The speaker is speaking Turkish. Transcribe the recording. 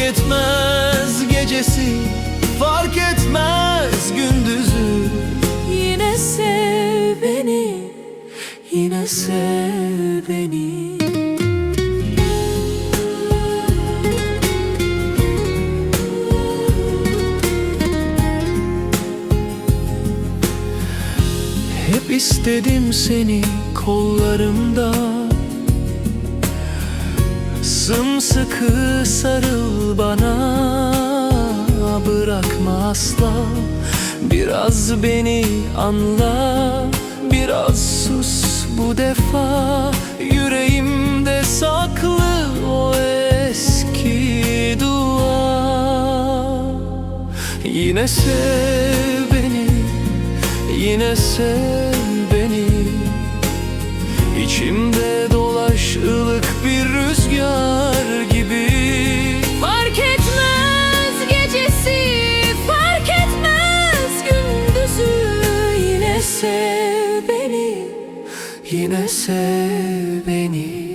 etmez gecesi Fark etmez gündüzü. Yine sev beni Yine sev beni. Hep istedim seni kollarımda. Sımsıkı sarıl bana Bırakma asla. Biraz beni anla Biraz sus bu defa. Yüreğimde saklı o eski dua. Yine sev beni Yine sev beni. İçimde dolaş sev beni Yine sev beni